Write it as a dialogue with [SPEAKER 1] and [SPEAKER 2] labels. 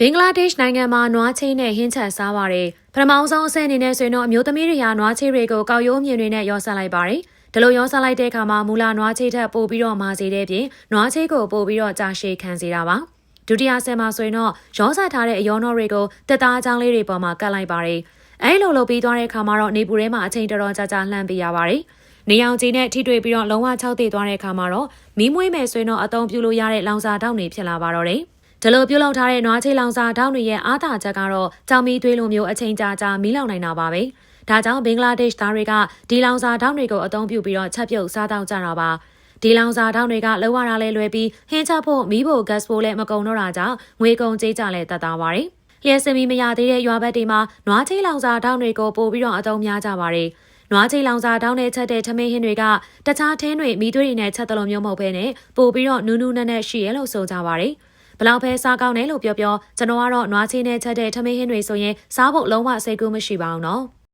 [SPEAKER 1] ဘင်္ဂလားဒေ့ရှ်နိုင်ငံမှာနွားချိနဲ့ဟင်းချက်စားပါတယ်ပထမအောင်ဆုံးအဆင့်အနေနဲ့ဆိုရင်တော့အမျိုးသမီးတွေဟာနွားချိတွေကိုကောက်ရိုးမြင်တွေနဲ့ရောဆက်လိုက်ပါတယ်ဒီလိုရောဆက်လိုက်တဲ့အခါမှာမူလာနွားချိထက်ပိုပြီးတော့မာစေတဲ့ပြင်နွားချိကိုပိုပြီးတော့ကြာရှည်ခံစေတာပါဒုတိယဆင့်မှာဆိုရင်တော့ရောဆက်ထားတဲ့အယောနောတွေကိုတက်သားအကြောင်းလေးတွေပေါ်မှာကတ်လိုက်ပါတယ်အဲလိုလုပ်ပြီးသွားတဲ့အခါမှာတော့နေပူထဲမှာအချိန်တော်တော်ကြာကြာလှမ်းပေးရပါတယ်နေအောင်ကြီးနဲ့ထိတွေ့ပြီးတော့လုံးဝ၆သိသွားတဲ့အခါမှာတော့မီးမွေးမယ်ဆိုရင်တော့အသုံးပြုလို့ရတဲ့လောင်စာတောက်တွေဖြစ်လာပါတော့တယ်။ ဒီလိုပြုလုပ်ထားတဲ့နွားချိလောင်စာတောက်တွေရဲ့အားသာချက်ကတော့ကြောင်မီသွေးလိုမျိုးအချိန်ကြာကြာမီးလောင်နိုင်တာပါပဲ။ဒါကြောင့်ဘင်္ဂလားဒေ့ရှ်သားတွေကဒီလောင်စာတောက်တွေကိုအသုံးပြုပြီးတော့ချက်ပြုတ်စားတောက်ကြတာပါ။ဒီလောင်စာတောက်တွေကလောရတာလဲလွယ်ပြီးဟင်းချက်ဖို့မီးဖို့ဂတ်စ်ဖို့လည်းမကုန်တော့တာကြောင့်ငွေကုန်ကြေးကြလဲတတ်တာပါတယ်။လျှက်စင်မီမရသေးတဲ့ရွာဘက်တွေမှာနွားချိလောင်စာတောက်တွေကိုပို့ပြီးတော့အသုံးများကြပါတယ်။နွားချိလောင်စာတောင်းနဲ့ချက်တဲ့ထမင်းဟင်းတွေကတခြားထင်းတွေမိသွေးတွေနဲ့ချက်တယ်လို့မျိုးမဟုတ်ဘဲနဲ့ပို့ပြီးတော့နူးနူးနဲ့နဲ့ရှိရဲလို့ဆိုကြပါတယ်။ ဘလောက်ပဲစားကောင်းတယ်လို့ပြောပြောကျွန်တော်ကတော့နွားချိနဲ့ချက်တဲ့ထမင်းဟင်းတွေဆိုရင်စားဖို့လုံးဝစိတ်ကူးမရှိပါဘူးနော်။